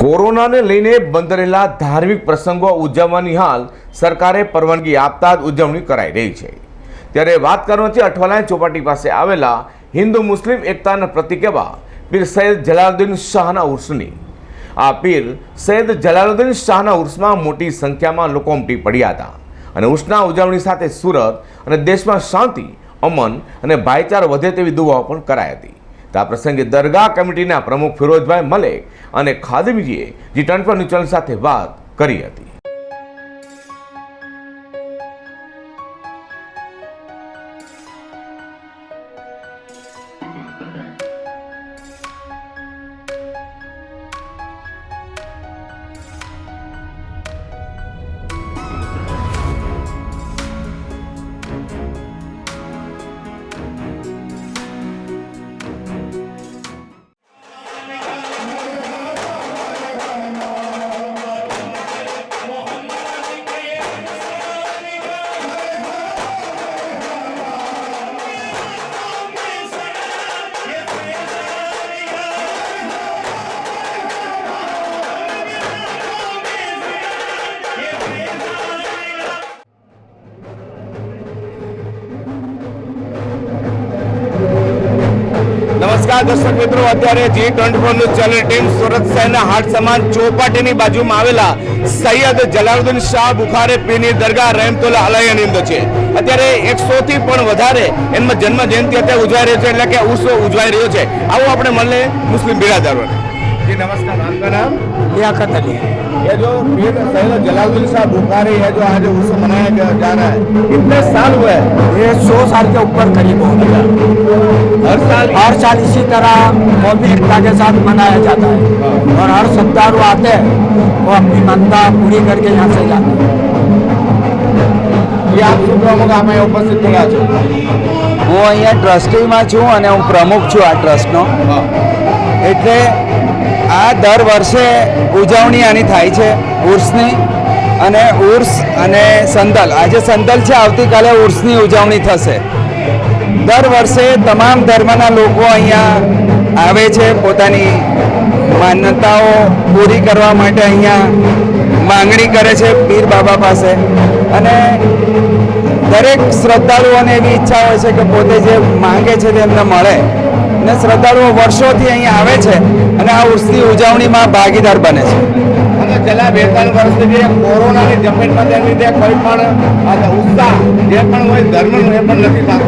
કોરોનાને લઈને બંધ રહેલા ધાર્મિક પ્રસંગો ઉજવવાની હાલ સરકારે પરવાનગી આપતા જ ઉજવણી કરાઈ રહી છે. ત્યારે વાત કરવાની અઠવાલાય ચોપાટી પાસે આવેલા હિન્દુ મુસ્લિમ એકતાના પ્રતિક એવા પીર સૈયદ જલાલુદ્દીન શાહના ઉર્સની. આ પીર સૈયદ જલાલુદ્દીન શાહના ઉર્સમાં મોટી સંખ્યામાં લોકો ઉમટી પડ્યા હતા અને ઉર્સના ઉજવણી સાથે સુરત અને દેશમાં શાંતિ, અમન અને ભાઈચારો વધે તેવી દુવાઓ પણ કરાઈ હતી. આ પ્રસંગે દરગાહ કમિટીના પ્રમુખ ફિરોજભાઈ મલેક અને ખાદમીજીએ જી ટ્વેન્ટી ન્યૂઝ સાથે વાત કરી હતી. નમસ્કાર દર્શક મિત્રો અત્યારે G twenty four news channel team Surat શહેરના હાટ સમાન ચોપાટીની બાજુમાં આવેલા સૈયદ જલાલુદ્દીન શાહ બુખારે પીરની દરગાહ રહેમતુલ્લા અલયની અંદર છે અત્યારે એકસો થી પણ વધારે એમાં જન્મ જયંતિ અત્યારે ઉજવાઈ રહ્યો છે એટલે કે ઉત્સવ ઉજવાઈ રહ્યો છે આવો આપણે મળીએ મુસ્લિમ બિરાદરોને જી નમસ્કાર આપકા નામ लियाकत अली ये जो पीर सैयद जलालुद्दीन शाह बुखारी है जो आज उत्सव मनाया जा जा रहा है कितने साल हुए ये सौ साल के ऊपर करीब हो गया हर साल हर साल इसी तरह कौमी एकता के साथ मनाया जाता है और हर श्रद्धालु आते हैं वो अपनी मनता पूरी करके यहाँ से जाते हैं ये आप શું પ્રમુખ આમાં ઉપસ્થિત થયા છો હું અહીંયા ટ્રસ્ટીમાં છું અને હું પ્રમુખ છું આ ટ્રસ્ટનો એટલે આ દર વર્ષે ઉજવણી આની થાય છે ઉર્સની અને ઉર્સ અને સંદલ. આજે સંદલ છે, આવતીકાલે ઉર્સની ઉજવણી થશે. દર વર્ષે તમામ ધર્મના લોકો અહીંયા આવે છે, પોતાની માન્યતાઓ પૂરી કરવા માટે અહીંયા માંગણી કરે છે પીર બાબા પાસે. અને દરેક શ્રદ્ધાળુઓને એવી ઈચ્છા હોય છે કે પોતે જે માંગે છે તે એમને મળે. અને શ્રદ્ધાળુઓ વર્ષોથી અહીંયા આવે છે અને આ ઉર્સની ઉજવણીમાં ભાગીદાર બને છે. અને છેલ્લા બે ત્રણ વર્ષથી જે કોરોનાની ઝપેટમાં તેની લીધે કોઈ પણ ઉત્સાહ જે પણ હોય ધર્મનું એ પણ નથી થતો.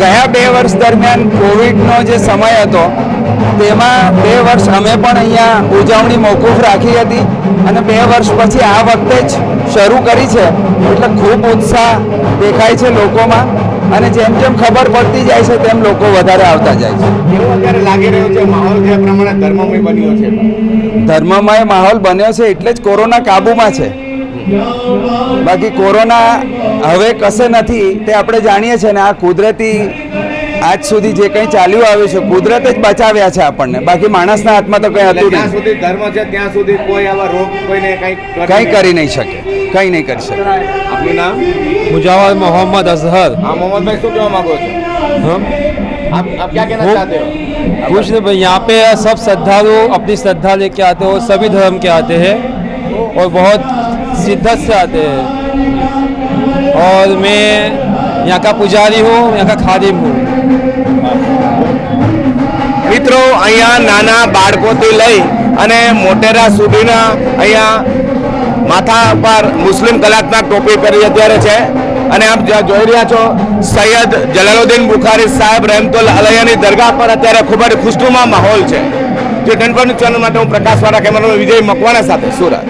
ગયા બે વર્ષ દરમિયાન કોવિડનો જે સમય હતો, તેમાં બે વર્ષ અમે પણ અહીંયા ઉજવણી મોકૂફ રાખી હતી અને બે વર્ષ પછી આ વખતે જ શરૂ કરી છે. એટલે ખૂબ ઉત્સાહ દેખાય છે લોકોમાં. અને જેમ જેમ ખબર પડતી જાય છે તેમ લોકો વધારે આવતા જાય છે. એવું અત્યારે લાગી રહ્યું છે? માહોલ જે પ્રમાણે ધર્મમય બન્યો છે? ધર્મમય માહોલ બન્યો છે એટલે જ કોરોના કાબૂમાં છે. બાકી કોરોના હવે કશે નથી તે આપણે જાણીએ છીએ ને આ કુદરતી આજ સુધી જે કંઈ ચાલ્યું આવ્યું છે કુદરતે જ બચાવ્યા છે આપણને બાકી માણસના હાથમાં તો કંઈ એટલે હતું જ્યાં નહીં સુધી ધર્મ છે ત્યાં સુધી કોઈ આવા રોગ કોઈને કંઈ કંઈ કરી નહીં શકે કંઈ નહીં કરી શકે આપનું નામ मुजावर मोहम्मद अजहर હા મોહમ્મદભાઈ શું કહેવા માંગો છો हम आप आप क्या कहना वो- चाहते हो कुछ नहीं भाई यहाँ पे सब श्रद्धालु अपनी श्रद्धा लेके आते हो सभी धर्म के आते हैं और बहुत शिद्दत से आते हैं और मैं यहाँ का पुजारी हूँ यहाँ का खादिम हूँ મિત્રો અહીંયા નાના બાળકોથી લઈ અને મોટેરા સુધીના અહીંયા માથા પર મુસ્લિમ કલાત્મક ટોપી પહેરી અત્યારે છે અને આપ જ્યાં જોઈ રહ્યા છો સૈયદ જલાલુદ્દીન બુખારી સાહેબ રહેમતુલ અલૈયાની દરગાહ પર અત્યારે ખૂબ જ ખુશનુમા માહોલ છે જે ટનપન ચેનલ માટે હું પ્રકાશવાળા કેમેરાનો વિજય મકવાણા સાથે સુરત